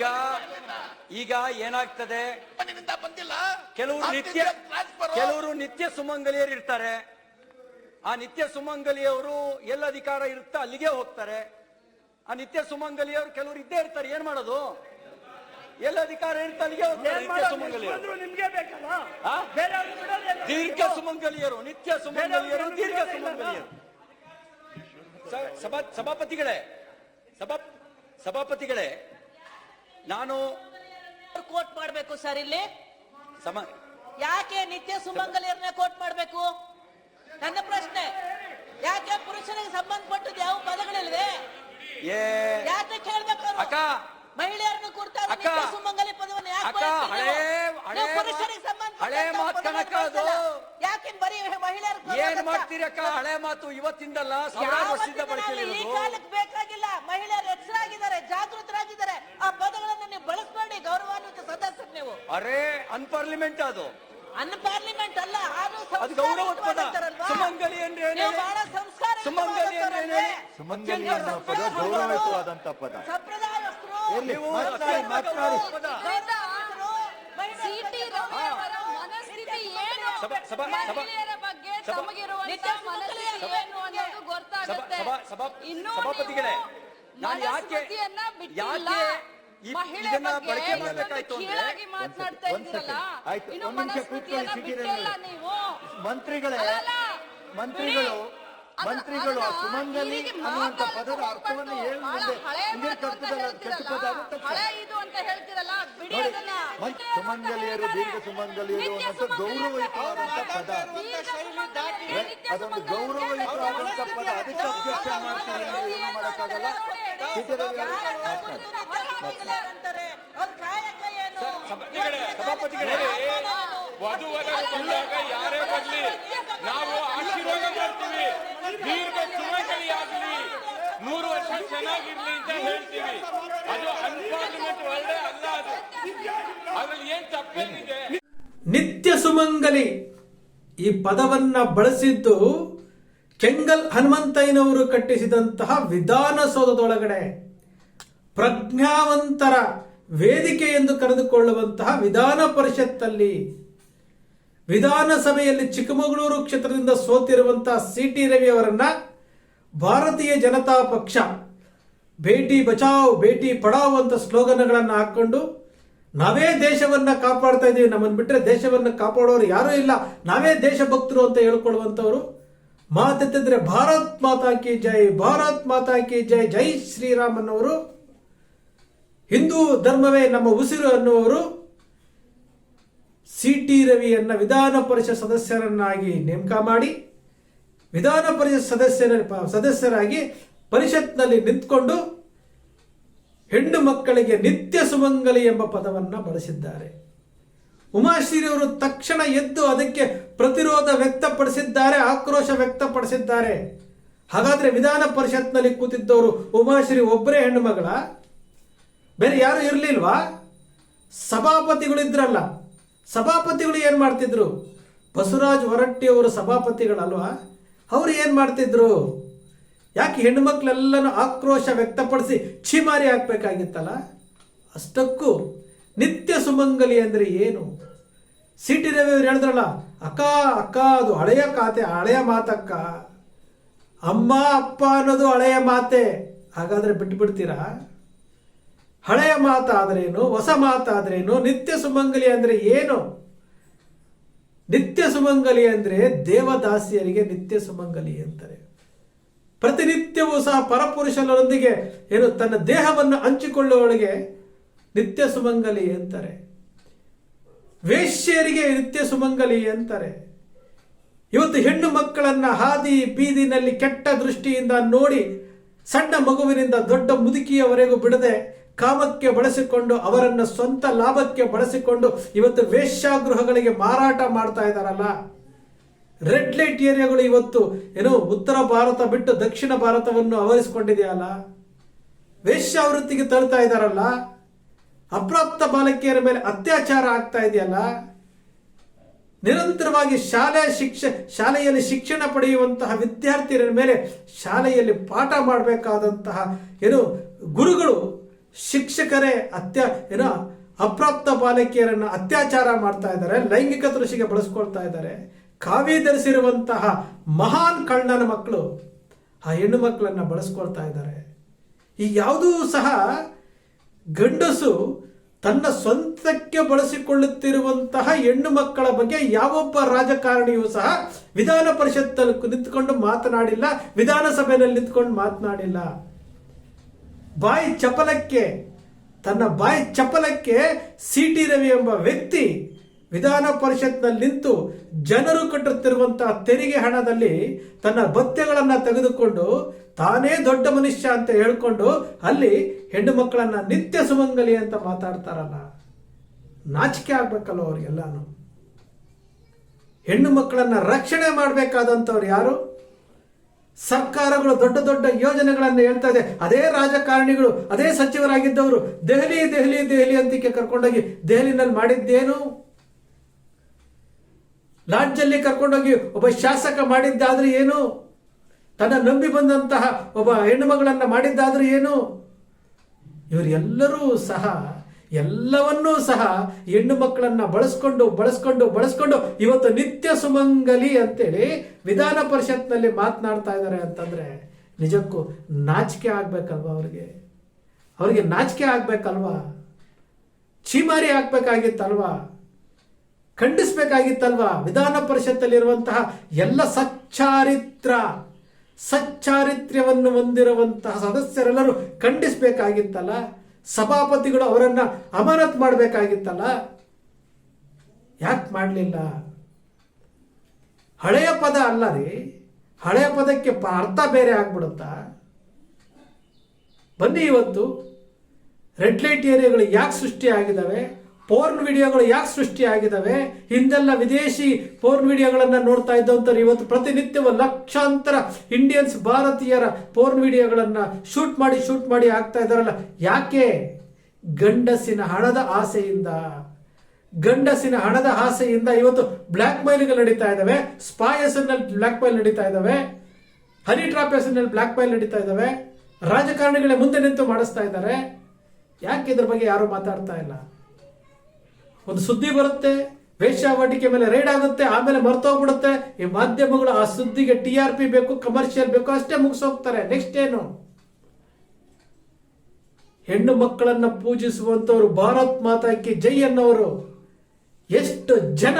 ಈಗ ಈಗ ಏನಾಗ್ತದೆ? ಬಂದಿಲ್ಲ. ಕೆಲವರು ನಿತ್ಯ ಕೆಲವರು ನಿತ್ಯ ಸುಮಂಗಲಿಯರು ಇರ್ತಾರೆ. ಆ ನಿತ್ಯ ಸುಮಂಗಲಿಯವರು ಎಲ್ಲ ಅಧಿಕಾರ ಇರುತ್ತಾ ಅಲ್ಲಿಗೆ ಹೋಗ್ತಾರೆ. ಆ ನಿತ್ಯ ಸುಮಂಗಲಿಯವರು ಕೆಲವರು ಇದ್ದೇ ಇರ್ತಾರೆ. ಏನ್ ಮಾಡೋದು? ಎಲ್ಲ ಅಧಿಕಾರ ಇರುತ್ತೆ ಅಲ್ಲಿಗೆ ಹೋಗ್ತಾರೆ. ನಿತ್ಯ ಸುಮಂಗಲಿಯರು. ನಿಮ್ಗೆ ಬೇಕಲ್ಲ? ಆ? ದೀರ್ಘ ಸುಮಂಗಲಿಯರು ನಿತ್ಯ ಸುಮಂಗಲಿಯರು ದೀರ್ಘ ಸುಮಂಗಲಿಯರು. ಸಭಾ ಸಭಾಪತಿಗಳೇ ಸಭಾ ಸಭಾಪತಿಗಳೇ ನಾನು ಕೋಟ್ ಮಾಡ್ಬೇಕು ಸರ್ ಇಲ್ಲಿ. ಸಮ ಯಾಕೆ ನಿತ್ಯ ಸುಮಂಗಲಿಯರನ್ನ ಕೋಟ್ ಮಾಡ್ಬೇಕು? ನನ್ನ ಪ್ರಶ್ನೆ ಯಾಕೆ ಪುರುಷನಿಗೆ ಸಂಬಂಧಪಟ್ಟದ್ದು ಯಾವ ಪದಗಳಿಲ್ವೇ? ಏ ಯಾಕೆ ಕೇಳ್ಬೇಕು? ಅಕ್ಕ ಮಹಿಳೆಯರನ್ನು ಕೊಡ್ತಾರೆ ಅಕ್ಕ, ನಿತ್ಯ ಸುಮಂಗಲಿ ಪದವನ್ನು ಯಾಕೆ ಪುರುಷರಿಗೆ ಸಂಬಂಧಪಟ್ಟಂತ ಹಳೇ ಮಾತ್ ಪದವನ್ನು ಕಣಕ್ಕ ಅದು. ಯಾಕೆ ಬರೀ ಮಹಿಳೆಯರ ಏನ್ ಮಾಡ್ತೀರಿ ಅಕ್ಕ? ಹಳೆ ಮಾತು ಇವತ್ತಿಂದಲ್ಲ ಸಾವಿರಾರು ವರ್ಷದಿಂದ ಯಾವತ್ತಿಗೂ ಈ ಕಾಲಕ್ಕೆ ಬೇಕಾಗಿಲ್ಲ. ಮಹಿಳೆಯರು ಎಚ್ಚರಾಗಿದ್ದಾರೆ ಜಾಗೃತರಾಗಿದ್ದಾರೆ. ಆ ಪದಗಳನ್ನು ನೀವು ಬಳಸ್ಕೊಳ್ಳಿ ಗೌರವಾನ್ವಿತ ಸದಸ್ಯರು ನೀವು ಅರೇ ಅನ್ಪಾರ್ಲಿಮೆಂಟ್ ಅದು ಅನ್ಪಾರ್ಲಿಮೆಂಟ್ ಅಲ್ಲ ಅದು ಗೌರವ ಪದ? ಸುಮಂಗಲಿ ಅಂದ್ರೆ ಏನು? ಬಹಳ ಸಂಸ್ಕಾರ ಸುಮಂಗಲಿ ಅಂದ್ರೆ ಏನು? ಸುಮಂಗಲಿ ಅನ್ನೋ ಪದ ಗೌರವಯುತವಾದಂತ ಪದ ಸಂಪ್ರದಾಯಸ್ಥರು ಎಲ್ಲಿ? ನೀವು ಮಾತನಾಡಿ, ಮಾತನಾಡಿ. ಪದ. ಗೌರವಾನ್ವಿತರು, ಸಿಟಿ ರವಿ ಅವರ ಮನಸ್ಥಿತಿ ಏನು ಸಭಾ- ಸಭಾ- ಸಭಾ- ಮಹಿಳೆಯರ ಬಗ್ಗೆ ಸಭಾ- ಮನಸ್ಥಿತಿ ಏನು ಅನ್ನೋದು ಗೊತ್ತಾಗುತ್ತೆ ಸಭಾ- ಸಭಾ- ಇನ್ನೂ ಸಭಾಪತಿಗಳೇ, ನಾನು ಯಾಕೆ-. ಯಾಕೆ ಮಹಿಳೆ ಬಗ್ಗೆ ಕೀಳಾಗಿ ಮಾತನಾಡ್ತಾ ಇದ್ದೀರಲ್ಲ? ಇನ್ನು ಬಿಟ್ಟಿಲ್ಲ. ನೀವು. ಮಂತ್ರಿಗಳೇ ಮಂತ್ರಿಗಳು ಮಂತ್ರಿಗಳು ಸುಮಂಗಲಿ ಅನ್ನುವಂತ ಪದದ ಅರ್ಥವನ್ನು ಹೋಗ್ಬಾರ್ದು. ಹೇಳಿ ಬಹಳ ಮುಂದೆ ಹಳೆ ಹಿಂದಿನ ಮಾತು ಅಂತ ಕರ್ತದ ಪದ ಆಗುತ್ತೆ ಹಳೆ ಇದು ಅಂತ ಹೇಳ್ತೀರಲ್ಲ ಬಿಡಿ ಅದನ್ನ ಮನ್- ಸುಮಂಗಲಿಯರು ದೀರ್ಘ ಸುಮಂಗಲಿಯರು ಅನ್ನುವಂಥ ಗೌರವಯುತವಾದಂತ ಪದ. ಅದೊಂದು ಗೌರವಯುತವಾದಂತ ಪದ. ಅದಕ್ಕೆ ಅಬ್ಜೆಕ್ಷನ್ ಮಾಡ್ತಾರೆ ಏನು? ಮಾಡಕ್ಕಾಗಲ್ಲ ಸಭಾಪತಿಗಳೇ, ವಧುವರರು ಯಾರೇ ಬರ್ಲಿ ನಾವು ಆಶೀರ್ವಾದ ದೀರ್ಘ ಆಗ್ಲಿ ನೂರು ವರ್ಷ ಚೆನ್ನಾಗಿರ್ಲಿ ಅಂತ ಹೇಳ್ತೀವಿ. ಅದು ಅನ್ಪಾರ್ಲಿಮೆಂಟ್ ಒಳ್ಳೆ ಅಲ್ಲ ಅದು. ಅದ್ರಲ್ಲಿ ಏನ್ ತಪ್ಪೇನಿದೆ? ನಿತ್ಯ ಸುಮಂಗಲಿ ಈ ಪದವನ್ನ ಬಳಸಿದ್ದು ಕೆಂಗಲ್ ಹನುಮಂತಯ್ಯನವರು ಕಟ್ಟಿಸಿದಂತಹ ವಿಧಾನಸೌಧದೊಳಗಡೆ ಪ್ರಜ್ಞಾವಂತರ ವೇದಿಕೆ ಎಂದು ಕರೆದುಕೊಳ್ಳುವಂತಹ ವಿಧಾನ ಪರಿಷತ್ತಲ್ಲಿ ವಿಧಾನಸಭೆಯಲ್ಲಿ ಚಿಕ್ಕಮಗಳೂರು ಕ್ಷೇತ್ರದಿಂದ ಸೋತಿರುವಂತಹ ಸಿ ಟಿ ರವಿ ಅವರನ್ನ ಭಾರತೀಯ ಜನತಾ ಪಕ್ಷ ಭೇಟಿ ಬಚಾವ್, ಭೇಟಿ ಪಡಾವ್ ಅಂತ ಸ್ಲೋಗನ್ಗಳನ್ನು ಹಾಕೊಂಡು ನಾವೇ ದೇಶವನ್ನ ಕಾಪಾಡ್ತಾ ಇದ್ದೀವಿ ನಮ್ಮನ್ನು ಬಿಟ್ಟರೆ ದೇಶವನ್ನ ಕಾಪಾಡೋರು ಯಾರೂ ಇಲ್ಲ. ನಾವೇ ದೇಶಭಕ್ತರು ಅಂತ ಹೇಳ್ಕೊಳ್ಳುವಂಥವ್ರು. ಮಾತೆತ್ತಿದ್ರೆ ಭಾರತ್ ಮಾತಾ ಕಿ ಜೈ, ಭಾರತ್ ಮಾತಾ ಕಿ ಜೈ ಜೈ ಶ್ರೀರಾಮನ್ ಅವರು. ಹಿಂದೂ ಧರ್ಮವೇ ನಮ್ಮ ಉಸಿರು ಅನ್ನುವರು ಸಿ ಟಿ ರವಿಯನ್ನ ವಿಧಾನ ಪರಿಷತ್ ಸದಸ್ಯರನ್ನಾಗಿ ನೇಮಕ ಮಾಡಿ, ವಿಧಾನ ಪರಿಷತ್ ಸದಸ್ಯರ, ಸದಸ್ಯರಾಗಿ ಪರಿಷತ್ನಲ್ಲಿ ನಿಂತ್ಕೊಂಡು ಹೆಣ್ಣು ಮಕ್ಕಳಿಗೆ ನಿತ್ಯ ಸುಮಂಗಲಿ ಎಂಬ ಪದವನ್ನು ಬಳಸಿದ್ದಾರೆ. ಉಮಾಶ್ರೀ ಅವರು ತಕ್ಷಣ ಎದ್ದು ಅದಕ್ಕೆ ಪ್ರತಿರೋಧ ವ್ಯಕ್ತಪಡಿಸಿದ್ದಾರೆ, ಆಕ್ರೋಶ ವ್ಯಕ್ತಪಡಿಸಿದ್ದಾರೆ. ಹಾಗಾದ್ರೆ ವಿಧಾನ ಪರಿಷತ್ನಲ್ಲಿ ಕೂತಿದ್ದವರು ಉಮಾಶ್ರೀ ಒಬ್ಬರೇ ಹೆಣ್ಣು ಮಗಳ? ಬೇರೆ ಯಾರು ಇರಲಿಲ್ವಾ? ಸಭಾಪತಿಗಳಿದ್ರಲ್ಲ ಸಭಾಪತಿಗಳು ಏನು ಮಾಡ್ತಿದ್ರು? ಬಸವರಾಜ್ ಹೊರಟ್ಟಿ ಅವರು ಸಭಾಪತಿಗಳಲ್ವಾ? ಅವರು ಏನು ಮಾಡ್ತಿದ್ರು? ಯಾಕೆ ಹೆಣ್ಣುಮಕ್ಳೆಲ್ಲನೂ ಆಕ್ರೋಶ ವ್ಯಕ್ತಪಡಿಸಿ ಛೀಮಾರಿ ಹಾಕ್ಬೇಕಾಗಿತ್ತಲ್ಲ ಅಷ್ಟಕ್ಕೂ ನಿತ್ಯ ಸುಮಂಗಲಿ ಅಂದರೆ ಏನು? ಸಿ ಟಿ ರವಿ ಅವ್ರು ಹೇಳಿದ್ರಲ್ಲ, ಅಕ್ಕ ಅಕ್ಕ, ಅದು ಹಳೆಯ ಖಾತೆ, ಹಳೆಯ ಮಾತಕ್ಕ. ಅಮ್ಮ, ಅಪ್ಪ ಅನ್ನೋದು ಹಳೆಯ ಮಾತೆ. ಹಾಗಾದ್ರೆ ಬಿಟ್ಬಿಡ್ತೀರಾ? ಹಳೆಯ ಮಾತಾದರೇನು, ಹೊಸ ಮಾತಾದರೇನು, ನಿತ್ಯ ಸುಮಂಗಲಿ ಅಂದ್ರೆ ಏನು? ನಿತ್ಯ ಸುಮಂಗಲಿ ಅಂದ್ರೆ ದೇವದಾಸಿಯರಿಗೆ ನಿತ್ಯ ಸುಮಂಗಲಿ ಅಂತಾರೆ ಪ್ರತಿನಿತ್ಯವೂ ಸಹ ಪರಪುರುಷನರೊಂದಿಗೆ ಏನು, ತನ್ನ ದೇಹವನ್ನು ಹಂಚಿಕೊಳ್ಳುವವಳಿಗೆ ನಿತ್ಯ ಸುಮಂಗಲಿ ಅಂತಾರೆ ವೇಶ್ಯರಿಗೆ ನಿತ್ಯ ಸುಮಂಗಲಿ ಅಂತಾರೆ ಇವತ್ತು ಹೆಣ್ಣು ಮಕ್ಕಳನ್ನ ಹಾದಿ ಬೀದಿನಲ್ಲಿ ಕೆಟ್ಟ ದೃಷ್ಟಿಯಿಂದ ನೋಡಿ, ಸಣ್ಣ ಮಗುವಿನಿಂದ ದೊಡ್ಡ ಮುದುಕಿಯವರೆಗೂ ಬಿಡದೆ ಕಾಮಕ್ಕೆ ಬಳಸಿಕೊಂಡು ಅವರನ್ನ ಸ್ವಂತ ಲಾಭಕ್ಕೆ ಬಳಸಿಕೊಂಡು ಇವತ್ತು ವೇಶ್ಯಾಗೃಹಗಳಿಗೆ ಮಾರಾಟ ಮಾಡ್ತಾ ಇದ್ದಾರಲ್ಲ? ರೆಡ್ ಲೈಟ್ ಏರಿಯಾಗಳು ಇವತ್ತು ಏನು ಉತ್ತರ ಭಾರತ ಬಿಟ್ಟು ದಕ್ಷಿಣ ಭಾರತವನ್ನು ಆವರಿಸಿಕೊಂಡಿದೆಯಲ್ಲ? ವೇಶ್ಯಾವೃತ್ತಿಗೆ ತಳ್ತಾ ಇದ್ದಾರಲ್ಲ? ಅಪ್ರಾಪ್ತ ಬಾಲಕಿಯರ ಮೇಲೆ ಅತ್ಯಾಚಾರ ಆಗ್ತಾ ಇದೆಯಲ್ಲ? ನಿರಂತರವಾಗಿ ಶಾಲೆ ಶಿಕ್ಷ ಶಾಲೆಯಲ್ಲಿ ಶಿಕ್ಷಣ ಪಡೆಯುವಂತಹ ವಿದ್ಯಾರ್ಥಿಯರ ಮೇಲೆ ಶಾಲೆಯಲ್ಲಿ ಪಾಠ ಮಾಡಬೇಕಾದಂತಹ ಏನು ಗುರುಗಳು ಶಿಕ್ಷಕರೇ ಅತ್ಯ ಏನೋ ಅಪ್ರಾಪ್ತ ಬಾಲಕಿಯರನ್ನು ಅತ್ಯಾಚಾರ ಮಾಡ್ತಾ ಇದ್ದಾರೆ, ಲೈಂಗಿಕ ದೃಷ್ಟಿಗೆ ಬಳಸ್ಕೊಳ್ತಾ ಇದ್ದಾರೆ. ಕಾವ್ಯ ಧರಿಸಿರುವಂತಹ ಮಹಾನ್ ಕಳ್ಳನ ಮಕ್ಕಳು ಆ ಹೆಣ್ಣು ಮಕ್ಕಳನ್ನ ಬಳಸ್ಕೊಳ್ತಾ ಇದ್ದಾರೆ. ಈ ಯಾವುದೂ ಸಹ ಗಂಡಸು ತನ್ನ ಸ್ವಂತಕ್ಕೆ ಬಳಸಿಕೊಳ್ಳುತ್ತಿರುವಂತಹ ಹೆಣ್ಣು ಮಕ್ಕಳ ಬಗ್ಗೆ ಯಾವೊಬ್ಬ ರಾಜಕಾರಣಿಯೂ ಸಹ ವಿಧಾನ ಪರಿಷತ್ತಲ್ಲಿ ನಿಂತ್ಕೊಂಡು ಮಾತನಾಡಿಲ್ಲ, ವಿಧಾನಸಭೆಯಲ್ಲಿ ನಿಂತ್ಕೊಂಡು ಮಾತನಾಡಿಲ್ಲ. ಬಾಯಿ ಚಪಲಕ್ಕೆ, ತನ್ನ ಬಾಯಿ ಚಪಲಕ್ಕೆ ಸಿ ಟಿ ರವಿ ಎಂಬ ವ್ಯಕ್ತಿ ವಿಧಾನ ಪರಿಷತ್ನಲ್ಲಿ ನಿಂತು ಜನರು ಕಟ್ಟುತ್ತಿರುವಂತಹ ತೆರಿಗೆ ಹಣದಲ್ಲಿ ತನ್ನ ಭತ್ಯಗಳನ್ನು ತೆಗೆದುಕೊಂಡು ತಾನೇ ದೊಡ್ಡ ಮನುಷ್ಯ ಅಂತ ಹೇಳಿಕೊಂಡು ಅಲ್ಲಿ ಹೆಣ್ಣು ಮಕ್ಕಳನ್ನ ನಿತ್ಯ ಸುಮಂಗಲಿ ಅಂತ ಮಾತಾಡ್ತಾರಲ್ಲ. ನಾಚಿಕೆ ಆಗ್ಬೇಕಲ್ಲ ಅವ್ರಿಗೆಲ್ಲಾನು. ಹೆಣ್ಣು ಮಕ್ಕಳನ್ನ ರಕ್ಷಣೆ ಮಾಡಬೇಕಾದಂಥವ್ರು ಯಾರು? ಸರ್ಕಾರಗಳು ದೊಡ್ಡ ದೊಡ್ಡ ಯೋಜನೆಗಳನ್ನು ಹೇಳ್ತಾ ಇದೆ. ಅದೇ ರಾಜಕಾರಣಿಗಳು, ಅದೇ ಸಚಿವರಾಗಿದ್ದವರು ದೆಹಲಿ ದೆಹಲಿ ದೆಹಲಿ ಅಂತಿಕೆ ಕರ್ಕೊಂಡೋಗಿ ದೆಹಲಿನಲ್ಲಿ ಮಾಡಿದ್ದೇನು? ಲಾಡ್ಜಲ್ಲಿ ಕರ್ಕೊಂಡೋಗಿ ಒಬ್ಬ ಶಾಸಕ ಮಾಡಿದ್ದಾದ್ರೆ ಏನು? ತನ್ನ ನಂಬಿ ಬಂದಂತಹ ಒಬ್ಬ ಹೆಣ್ಣು ಮಗಳನ್ನ ಮಾಡಿದ್ದಾದ್ರೆ ಏನು? ಇವರೆಲ್ಲರೂ ಸಹ ಎಲ್ಲವನ್ನೂ ಸಹ ಹೆಣ್ಣು ಮಕ್ಕಳನ್ನ ಬಳಸ್ಕೊಂಡು ಬಳಸ್ಕೊಂಡು ಬಳಸ್ಕೊಂಡು ಇವತ್ತು ನಿತ್ಯ ಸುಮಂಗಲಿ ಅಂತೇಳಿ ವಿಧಾನ ಪರಿಷತ್ನಲ್ಲಿ ಮಾತನಾಡ್ತಾ ಇದ್ದಾರೆ ಅಂತಂದ್ರೆ ನಿಜಕ್ಕೂ ನಾಚಿಕೆ ಆಗ್ಬೇಕಲ್ವಾ ಅವ್ರಿಗೆ? ಅವ್ರಿಗೆ ನಾಚಿಕೆ ಆಗ್ಬೇಕಲ್ವಾ? ಚೀಮಾರಿ ಆಗ್ಬೇಕಾಗಿತ್ತಲ್ವಾ? ಖಂಡಿಸ್ಬೇಕಾಗಿತ್ತಲ್ವಾ? ವಿಧಾನ ಪರಿಷತ್ತಲ್ಲಿರುವಂತಹ ಎಲ್ಲ ಸಚ್ಚಾರಿತ್ರ, ಸಚ್ಚಾರಿತ್ರ್ಯವನ್ನು ಹೊಂದಿರುವಂತಹ ಸದಸ್ಯರೆಲ್ಲರೂ ಖಂಡಿಸ್ಬೇಕಾಗಿತ್ತಲ್ಲ? ಸಭಾಪತಿಗಳು ಅವರನ್ನು ಅಮಾನತ್ ಮಾಡಬೇಕಾಗಿತ್ತಲ್ಲ? ಯಾಕೆ ಮಾಡಲಿಲ್ಲ? ಹಳೆಯ ಪದ ಅಲ್ಲ ರೀ ಹಳೆಯ ಪದಕ್ಕೆ ಅರ್ಥ ಬೇರೆ ಆಗ್ಬಿಡುತ್ತಾ? ಬನ್ನಿ ಇವತ್ತು ರೆಡ್ ಲೈಟ್ ಏರಿಯಾಗಳು ಯಾಕೆ ಸೃಷ್ಟಿ ಆಗಿದಾವೆ ಪೋರ್ನ್ ವಿಡಿಯೋಗಳು ಯಾಕೆ ಸೃಷ್ಟಿ ಆಗಿದಾವೆ ಹಿಂದೆಲ್ಲ ವಿದೇಶಿ ಪೋರ್ನ್ ವಿಡಿಯೋಗಳನ್ನು ನೋಡ್ತಾ ಇದ್ದಂಥವ್ರು ಇವತ್ತು ಪ್ರತಿನಿತ್ಯವೂ ಲಕ್ಷಾಂತರ ಇಂಡಿಯನ್ಸ್ ಭಾರತೀಯರ ಪೋರ್ನ್ ವಿಡಿಯೋಗಳನ್ನು ಶೂಟ್ ಮಾಡಿ ಶೂಟ್ ಮಾಡಿ ಹಾಕ್ತಾ ಇದ್ದಾರಲ್ಲ. ಯಾಕೆ? ಗಂಡಸಿನ ಹಣದ ಆಸೆಯಿಂದ. ಗಂಡಸಿನ ಹಣದ ಆಸೆಯಿಂದ ಇವತ್ತು ಬ್ಲ್ಯಾಕ್ ಮೈಲ್ಗಳು ನಡೀತಾ ಇದಾವೆ ಸ್ಪಾಯಸ್ನಲ್ಲಿ ಬ್ಲ್ಯಾಕ್ ಮೈಲ್ ನಡೀತಾ ಇದಾವೆ ಹನಿ ಟ್ರಾಪಸ್ ಹೆಸರಿನಲ್ಲಿ ಬ್ಲ್ಯಾಕ್ ಮೈಲ್ ನಡೀತಾ ಇದಾವೆ ರಾಜಕಾರಣಿಗಳೇ ಮುಂದೆ ನಿಂತು ಮಾಡಿಸ್ತಾ ಇದ್ದಾರೆ. ಯಾಕೆ ಇದ್ರ ಬಗ್ಗೆ ಯಾರು ಮಾತಾಡ್ತಾ ಇಲ್ಲ? ಒಂದು ಸುದ್ದಿ ಬರುತ್ತೆ ವೇಶ್ಯಾವಾಟಿಕೆ ಮೇಲೆ ರೈಡ್ ಆಗುತ್ತೆ, ಆಮೇಲೆ ಮರ್ತೋಗ್ಬಿಡುತ್ತೆ. ಈ ಮಾಧ್ಯಮಗಳು ಆ ಸುದ್ದಿಗೆ ಟಿ ಆರ್ ಪಿ ಬೇಕು ಕಮರ್ಷಿಯಲ್ ಬೇಕು, ಅಷ್ಟೇ ಮುಗಿಸೋಗ್ತಾರೆ. ನೆಕ್ಸ್ಟ್ ಏನು? ಹೆಣ್ಣು ಮಕ್ಕಳನ್ನ ಪೂಜಿಸುವಂತವರು ಭಾರತ್ ಮಾತಾ ಕಿ ಜೈ ಅನ್ನೋರು. ಎಷ್ಟು ಜನ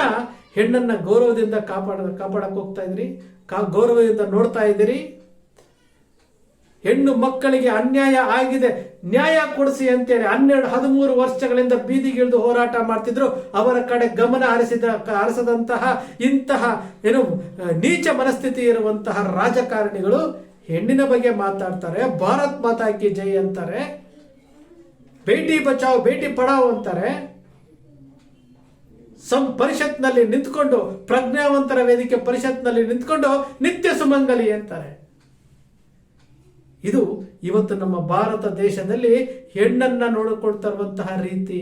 ಹೆಣ್ಣನ್ನ ಗೌರವದಿಂದ ಕಾಪಾಡ, ಕಾಪಾಡಕ್ ಹೋಗ್ತಾ ಇದ್ರಿ? ಕಾ, ಗೌರವದಿಂದ ನೋಡ್ತಾ ಇದ್ದೀರಿ? ಹೆಣ್ಣು ಮಕ್ಕಳಿಗೆ ಅನ್ಯಾಯ ಆಗಿದೆ, ನ್ಯಾಯ ಕೊಡಿಸಿ ಅಂತೇಳಿ ಹನ್ನೆರಡು, ಹದಿಮೂರು ವರ್ಷಗಳಿಂದ ಬೀದಿಗಿಳಿದು ಹೋರಾಟ ಮಾಡ್ತಿದ್ರು. ಅವರ ಕಡೆ ಗಮನ ಹರಿಸಿದ, ಹರಿಸದಂತಹ ಇಂತಹ ಏನು ನೀಚ ಮನಸ್ಥಿತಿ ಇರುವಂತಹ ರಾಜಕಾರಣಿಗಳು ಹೆಣ್ಣಿನ ಬಗ್ಗೆ ಮಾತಾಡ್ತಾರೆ, ಭಾರತ್ ಮಾತಾ ಕಿ ಜೈ ಅಂತಾರೆ, ಬೇಟಿ ಬಚಾವ್, ಬೇಟಿ ಪಡಾವ್ ಅಂತಾರೆ. ಸಂ ಪರಿಷತ್ನಲ್ಲಿ ನಿಂತ್ಕೊಂಡು, ಪ್ರಜ್ಞಾವಂತರ ವೇದಿಕೆ ಪರಿಷತ್ನಲ್ಲಿ ನಿಂತ್ಕೊಂಡು ನಿತ್ಯ ಸುಮಂಗಲಿ ಅಂತಾರೆ. ಇದು ಇವತ್ತು ನಮ್ಮ ಭಾರತ ದೇಶದಲ್ಲಿ ಹೆಣ್ಣನ್ನ ನೋಡಿಕೊಳ್ತಾ ಇರುವಂತಹ ರೀತಿ.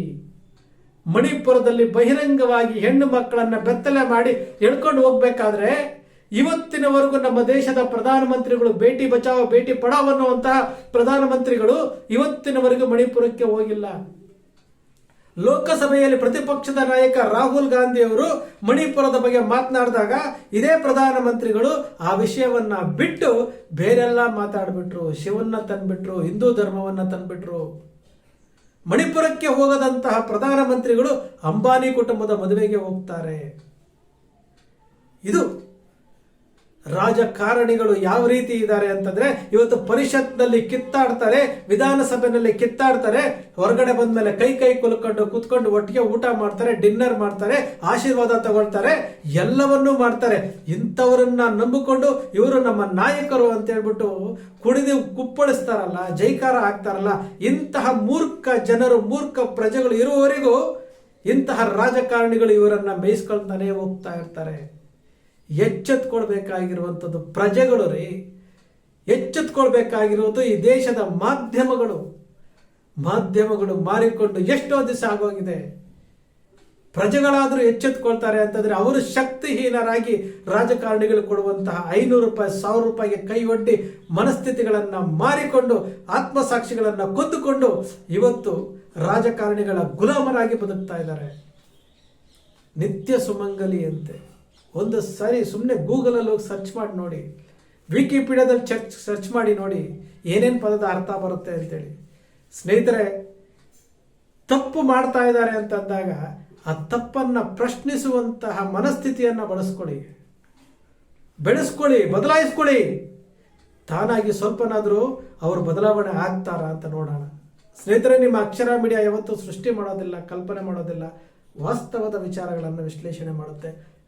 ಮಣಿಪುರದಲ್ಲಿ ಬಹಿರಂಗವಾಗಿ ಹೆಣ್ಣು ಮಕ್ಕಳನ್ನ ಬೆತ್ತಲೆ ಮಾಡಿ ಎಳ್ಕೊಂಡು ಹೋಗ್ಬೇಕಾದ್ರೆ ಇವತ್ತಿನವರೆಗೂ ನಮ್ಮ ದೇಶದ ಪ್ರಧಾನಮಂತ್ರಿಗಳು ಬೇಟಿ ಬಚಾವೋ, ಬೇಟಿ ಪಡಾವ್ ಅನ್ನುವಂತಹ ಪ್ರಧಾನಮಂತ್ರಿಗಳು ಇವತ್ತಿನವರೆಗೂ ಮಣಿಪುರಕ್ಕೆ ಹೋಗಿಲ್ಲ. ಲೋಕಸಭೆಯಲ್ಲಿ ಪ್ರತಿಪಕ್ಷದ ನಾಯಕ ರಾಹುಲ್ ಗಾಂಧಿ ಅವರು ಮಣಿಪುರದ ಬಗ್ಗೆ ಮಾತನಾಡಿದಾಗ ಇದೇ ಪ್ರಧಾನಮಂತ್ರಿಗಳು ಆ ವಿಷಯವನ್ನ ಬಿಟ್ಟು ಬೇರೆಲ್ಲ ಮಾತಾಡ್ಬಿಟ್ರು, ಶಿವನ್ನ ತಂದ್ಬಿಟ್ರು, ಹಿಂದೂ ಧರ್ಮವನ್ನ ತಂದ್ಬಿಟ್ರು. ಮಣಿಪುರಕ್ಕೆ ಹೋಗದಂತಹ ಪ್ರಧಾನಮಂತ್ರಿಗಳು ಅಂಬಾನಿ ಕುಟುಂಬದ ಮದುವೆಗೆ ಹೋಗ್ತಾರೆ. ಇದು ರಾಜಕಾರಣಿಗಳು ಯಾವ ರೀತಿ ಇದ್ದಾರೆ ಅಂತಂದ್ರೆ ಇವತ್ತು ಪರಿಷತ್ನಲ್ಲಿ ಕಿತ್ತಾಡ್ತಾರೆ ವಿಧಾನಸಭೆಯಲ್ಲಿ ಕಿತ್ತಾಡ್ತಾರೆ, ಹೊರಗಡೆ ಬಂದ್ಮೇಲೆ ಕೈ ಕೈ ಕುಲ್ಕೊಂಡು ಕೂತ್ಕೊಂಡು ಒಟ್ಟಿಗೆ ಊಟ ಮಾಡ್ತಾರೆ, ಡಿನ್ನರ್ ಮಾಡ್ತಾರೆ, ಆಶೀರ್ವಾದ ತಗೊಳ್ತಾರೆ, ಎಲ್ಲವನ್ನೂ ಮಾಡ್ತಾರೆ. ಇಂಥವರನ್ನ ನಂಬಿಕೊಂಡು ಇವರು ನಮ್ಮ ನಾಯಕರು ಅಂತ ಹೇಳ್ಬಿಟ್ಟು ಕುಡಿದು ಕುಪ್ಪಳಿಸ್ತಾರಲ್ಲ, ಜೈಕಾರ ಹಾಕ್ತಾರಲ್ಲ ಇಂತಹ ಮೂರ್ಖ ಜನರು, ಮೂರ್ಖ ಪ್ರಜೆಗಳು ಇರುವವರೆಗೂ ಇಂತಹ ರಾಜಕಾರಣಿಗಳು ಇವರನ್ನ ಮೇಯಿಸ್ಕೊಳ್ತಾನೆ ಹೋಗ್ತಾ ಇರ್ತಾರೆ. ಎಚ್ಚೆತ್ಕೊಳ್ಬೇಕಾಗಿರುವಂಥದ್ದು ಪ್ರಜೆಗಳು ರೀ. ಎಚ್ಚೆತ್ಕೊಳ್ಬೇಕಾಗಿರುವುದು ಈ ದೇಶದ ಮಾಧ್ಯಮಗಳು. ಮಾಧ್ಯಮಗಳು ಮಾರಿಕೊಂಡು ಎಷ್ಟೋ ದಿವಸ ಆಗೋಗಿದೆ. ಪ್ರಜೆಗಳಾದರೂ ಎಚ್ಚೆತ್ಕೊಳ್ತಾರೆ ಅಂತಂದ್ರೆ ಅವರು ಶಕ್ತಿಹೀನರಾಗಿ ರಾಜಕಾರಣಿಗಳು ಕೊಡುವಂತಹ ಐನೂರು ರೂಪಾಯಿ, ಸಾವಿರ ರೂಪಾಯಿಗೆ ಕೈ ಒಡ್ಡಿ ಮನಸ್ಥಿತಿಗಳನ್ನು ಮಾರಿಕೊಂಡು, ಆತ್ಮಸಾಕ್ಷಿಗಳನ್ನು ಕೊಂದುಕೊಂಡು ಇವತ್ತು ರಾಜಕಾರಣಿಗಳ ಗುಲಾಮರಾಗಿ ಬದುಕ್ತಾ ಇದ್ದಾರೆ. ನಿತ್ಯ ಸುಮಂಗಲಿ ಅಂತೆ ಒಂದು ಸಾರಿ ಸುಮ್ಮನೆ ಗೂಗಲಲ್ಲಿ ಹೋಗಿ ಸರ್ಚ್ ಮಾಡಿ ನೋಡಿ. ವಿಕಿಪೀಡಿಯಾದಲ್ಲಿ ಚರ್ಚ್ ಸರ್ಚ್ ಮಾಡಿ ನೋಡಿ ಏನೇನು ಪದದ ಅರ್ಥ ಬರುತ್ತೆ ಅಂತೇಳಿ. ಸ್ನೇಹಿತರೆ, ತಪ್ಪು ಮಾಡ್ತಾ ಇದ್ದಾರೆ ಅಂತಂದಾಗ ಆ ತಪ್ಪನ್ನು ಪ್ರಶ್ನಿಸುವಂತಹ ಮನಸ್ಥಿತಿಯನ್ನು ಬಳಸ್ಕೊಳ್ಳಿ. ಬೆಳೆಸ್ಕೊಳ್ಳಿ, ಬದಲಾಯಿಸ್ಕೊಳ್ಳಿ. ತಾನಾಗಿ ಸ್ವಲ್ಪನಾದರೂ ಅವರು ಬದಲಾವಣೆ ಆಗ್ತಾರಾ ಅಂತ ನೋಡೋಣ. ಸ್ನೇಹಿತರೆ, ನಿಮ್ಮ ಅಕ್ಷರ ಮೀಡಿಯಾ ಯಾವತ್ತೂ ಸೃಷ್ಟಿ ಮಾಡೋದಿಲ್ಲ, ಕಲ್ಪನೆ ಮಾಡೋದಿಲ್ಲ, ವಾಸ್ತವದ ವಿಚಾರಗಳನ್ನು ವಿಶ್ಲೇಷಣೆ ಮಾಡುತ್ತೆ.